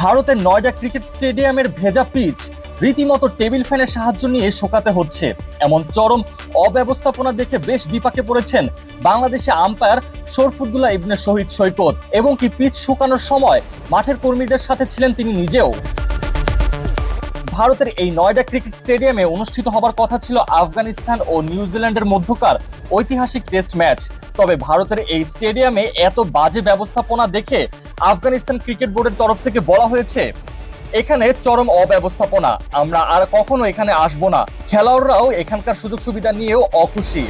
ভারতের নয়ডা ক্রিকেট স্টেডিয়ামের ভেজা পিচ রীতিমতো টেবিল ফ্যানের সাহায্য নিয়ে শোকাতে হচ্ছে। এমন চরম অব্যবস্থাপনা দেখে বেশ বিপাকে পড়েছেন বাংলাদেশে আম্পায়ার শরফুদ্দুল্লাহ ইবনে শহীদ সৈকত এবং কি পিচ শুকানোর সময় মাঠের কর্মীদের সাথে ছিলেন তিনি নিজেও। ভারতের এই নয়ডা ক্রিকেট স্টেডিয়ামে অনুষ্ঠিত হবার কথা ছিল আফগানিস্তান ও নিউজিল্যান্ডের মধ্যকার ঐতিহাসিক টেস্ট ম্যাচ। তবে ভারতের এই স্টেডিয়ামে এত বাজে ব্যবস্থাপনা দেখে আফগানিস্তান ক্রিকেট বোর্ডের তরফ থেকে বলা হয়েছে, এখানে চরম অব্যবস্থাপনা। আমরা আর কখনো এখানে আসব না। খেলোয়াড়রাও এখানকার সুযোগ সুবিধা নিয়েও অখুশি।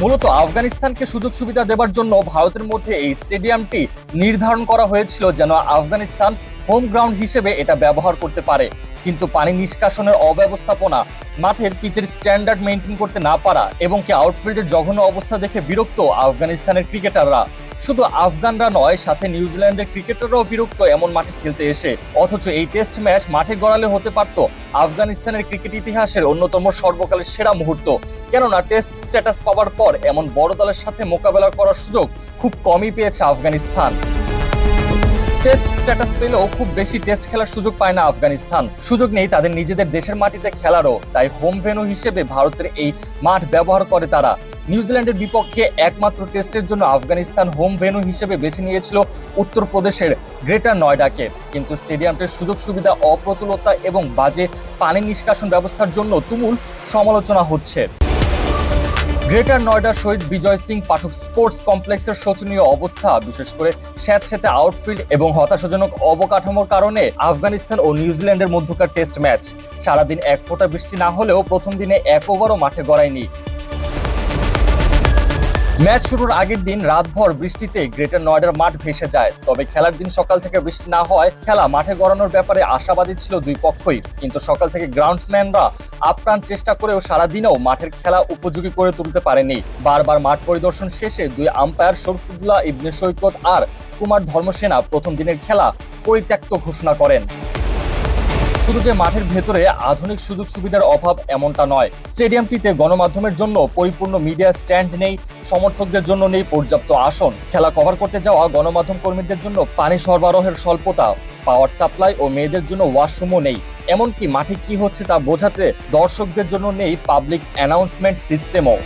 মূলত আফগানিস্তানকে সুযোগ সুবিধা দেবার জন্য ভারতের মধ্যে এই স্টেডিয়ামটি নির্ধারণ করা হয়েছিল যেন আফগানিস্তান হোম গ্রাউন্ড হিসেবে এটা ব্যবহার করতে পারে। কিন্তু পানি নিষ্কাশনের অব্যবস্থাপনা, মাঠের পিচের স্ট্যান্ডার্ড মেনটেন করতে না পারা এবং কি আউটফিল্ডের জঘন্য অবস্থা দেখে বিরক্ত আফগানিস্তানের ক্রিকেটাররা। শুধু আফগানরা নয়, সাথে নিউজিল্যান্ডের ক্রিকেটাররাও বিরক্ত এমন মাঠে খেলতে এসে। অথচ এই টেস্ট ম্যাচ মাঠে গড়ালে হতে পারত আফগানিস্তানের ক্রিকেট ইতিহাসের অন্যতম সর্বকালের সেরা মুহূর্ত। কেননা টেস্ট স্ট্যাটাস পাওয়ার পর এমন বড় দলের সাথে মোকাবেলা করার সুযোগ খুব কমই পেয়েছে আফগানিস্তান। টেস্ট স্ট্যাটাস পেলেও খুব বেশি টেস্ট খেলার সুযোগ পায় না আফগানিস্তান। সুযোগ নেই তাদের নিজেদের দেশের মাটিতে খেলারও, তাই হোম ভেনু হিসেবে ভারতের এই মাঠ ব্যবহার করে তারা। নিউজিল্যান্ডের বিপক্ষে একমাত্র টেস্টের জন্য আফগানিস্তান হোম ভেন্যু হিসেবে বেছে নিয়েছিল উত্তরপ্রদেশের গ্রেটার নয়ডাকে। কিন্তু স্টেডিয়ামটির সুযোগ সুবিধা, অপ্রতুলতা এবং বাজে পানি নিষ্কাশন ব্যবস্থার জন্য তুমুল সমালোচনা হচ্ছে। গ্রেটার নয়ডার শহীদ বিজয় সিং পাঠক স্পোর্টস কমপ্লেক্সের শোচনীয় অবস্থা, বিশেষ করে স্যাঁতস্যাঁতে আউটফিল্ড এবং হতাশাজনক অবকাঠামোর কারণে আফগানিস্তান ও নিউজিল্যান্ডের মধ্যকার টেস্ট ম্যাচ। সারাদিন এক ফোঁটা বৃষ্টি না হলেও প্রথম দিনে এক ওভারও মাঠে গড়ায়নি। ম্যাচ শুরুর আগের দিন রাতভর বৃষ্টিতে গ্রেটার নয়ডার মাঠ ভেসে যায়। তবে খেলার দিন সকাল থেকে বৃষ্টি না হয় খেলা মাঠে গড়ানোর ব্যাপারে আশাবাদী ছিল দুই পক্ষই। কিন্তু সকাল থেকে গ্রাউন্ডসম্যানরা আপ্রাণ চেষ্টা করেও সারাদিনেও মাঠের খেলা উপযোগী করে তুলতে পারেনি। বারবার মাঠ পরিদর্শন শেষে দুই আম্পায়ার শরফুদ্দুল্লাহ, ইবনে সৈকত আর কুমার ধর্মসেনা প্রথম দিনের খেলা পরিত্যক্ত ঘোষণা করেন। শুধু যে মাঠের ভেতরে আধুনিক সুযোগ সুবিধার অভাব এমনটা নয়, স্টেডিয়ামটিতে গণমাধ্যমের জন্য পরিপূর্ণ মিডিয়া স্ট্যান্ড নেই, সমর্থকদের জন্য নেই পর্যাপ্ত আসন। খেলা কভার করতে যাওয়া গণমাধ্যম কর্মীদের জন্য পানি সরবরাহের স্বল্পতা পাওয়ার সাপ্লাই ও মেয়েদের জন্য ওয়াশরুমও নেই। এমনকি মাঠে কি হচ্ছে তা বোঝাতে দর্শকদের জন্য নেই পাবলিক অ্যানাউন্সমেন্ট সিস্টেমও